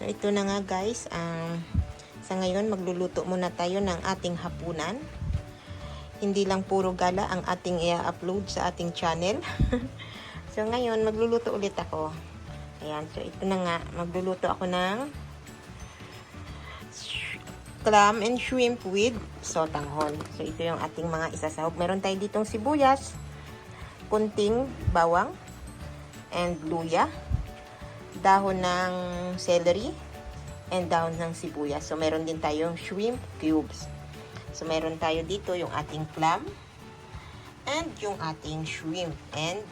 So ito na nga guys, um, sa ngayon magluluto muna tayo ng ating hapunan. Hindi lang puro gala ang ating i-upload sa ating channel. so ngayon magluluto ulit ako. Ayan, so ito na nga, magluluto ako ng clam and shrimp with sotanghon. So ito yung ating mga isasahog. Meron tayo ditong sibuyas, kunting bawang, and luya, dahon ng celery, and dahon ng sibuyas. So, meron din tayong shrimp cubes. So, meron tayo dito yung ating clam, and yung ating shrimp, and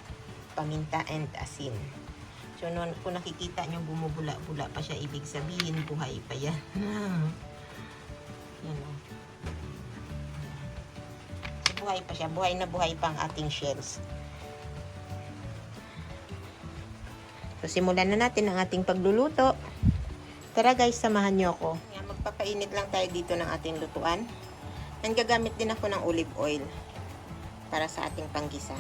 paminta and asin. So, nun, kung nakikita nyo bumubula-bula pa siya, ibig sabihin, buhay pa yan. yan o. So, buhay pa siya. Buhay na buhay pa ang ating shells. So, simulan na natin ang ating pagluluto. Tara guys, samahan nyo ako. Magpapainit lang tayo dito ng ating lutuan. And gagamit din ako ng olive oil para sa ating panggisa.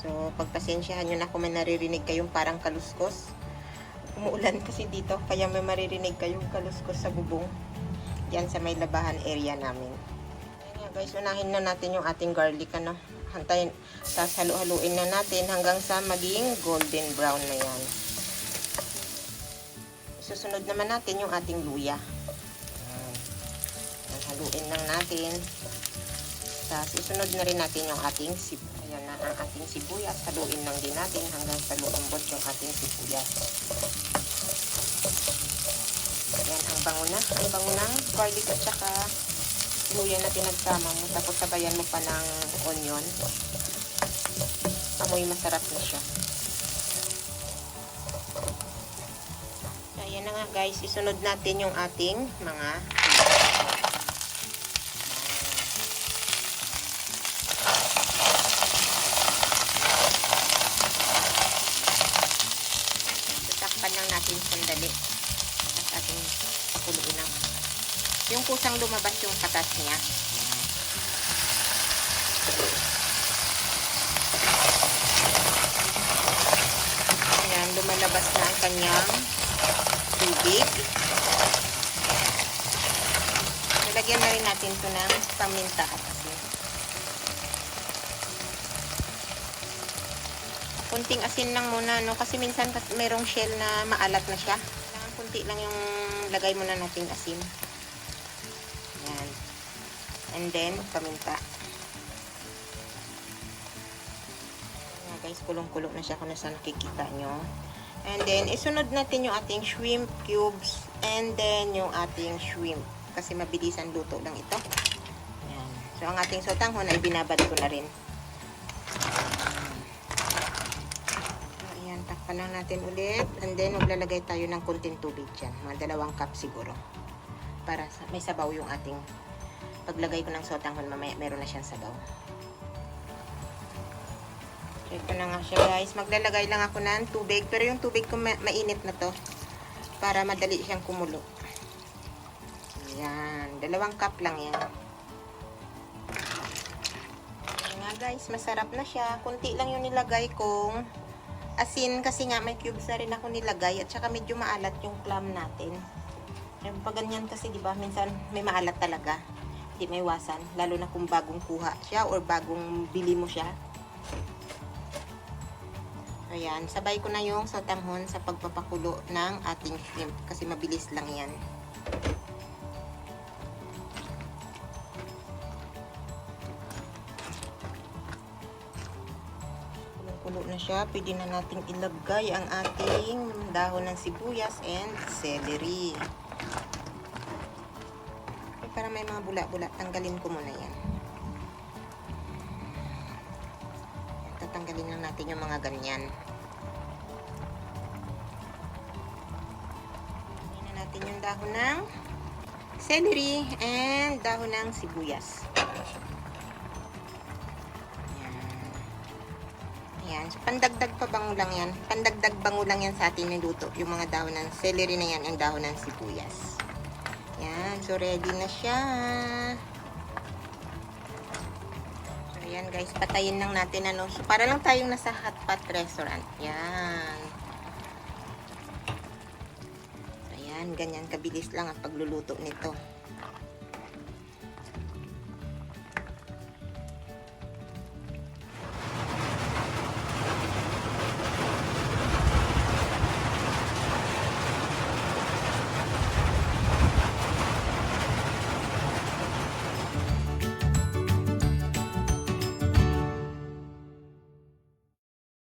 So, pagpasensyahan nyo na kung may naririnig kayong parang kaluskos. Umuulan kasi dito, kaya may maririnig kayong kaluskos sa bubong. Yan sa may labahan area namin. Yan nga guys, unahin na natin yung ating garlic, ano. Hantayin, tapos halu-haluin na natin hanggang sa maging golden brown na yan. Susunod naman natin yung ating luya. Yan. Yan, Haluin lang natin. Tapos isunod na rin natin yung ating sib Ayan na ang ating sibuyas. Haluin lang din natin hanggang sa lumambot yung ating sibuyas. Ayan, ang bango na. Ang bango ng garlic at saka luya na pinagsama mo. Tapos sabayan mo pa ng onion. Amoy masarap na siya. Ayan na nga guys. Isunod natin yung ating mga Tatakpan lang natin sandali. At ating pakuluin ng yung kusang lumabas yung katas niya. Ayan, lumalabas na ang kanyang tubig. Nilagyan na rin natin ito ng paminta at asin. Kunting asin lang muna, no? Kasi minsan merong shell na maalat na siya. Kunti lang yung lagay muna nating asin. And then, paminta. Ayan guys, kulong-kulo na siya kung nasa nakikita nyo. And then, isunod natin yung ating shrimp cubes and then yung ating shrimp. Kasi mabilisan luto lang ito. Ayan. So, ang ating sotanghon ay binabad ko na rin. So, ayan, takpan lang natin ulit. And then, maglalagay tayo ng kunting tubig dyan. Mga dalawang cup siguro. Para may sabaw yung ating paglagay ko ng sotanghon mamaya meron na siyang sabaw. So, ito na nga siya guys. Maglalagay lang ako ng tubig. Pero yung tubig ko ma- mainit na to. Para madali siyang kumulo. Ayan. Dalawang cup lang yan. Ayan nga guys. Masarap na siya. Kunti lang yung nilagay kong asin. Kasi nga may cubes na rin ako nilagay. At saka medyo maalat yung clam natin. Yung pag ganyan kasi, di ba, minsan may maalat talaga. Hindi may iwasan. Lalo na kung bagong kuha siya or bagong bili mo siya. Ayan, sabay ko na yung sotanghon sa pagpapakulo ng ating shrimp kasi mabilis lang yan. Kulong-kulo na siya. Pwede na nating ilagay ang ating dahon ng sibuyas and celery. Para may mga bula-bula, tanggalin ko muna yan. Tatanggalin lang natin yung mga ganyan. Lagyan na natin yung dahon ng celery and dahon ng sibuyas. Ayan. Pandagdag pa bango lang yan. Pandagdag bango lang yan sa ating niluto. Yung mga dahon ng celery na yan, ang dahon ng sibuyas. Yan. So, ready na siya. So, ayan guys. Patayin lang natin ano. So, para lang tayong nasa hot pot restaurant. Yan. Yan, ganyan kabilis lang ang pagluluto nito.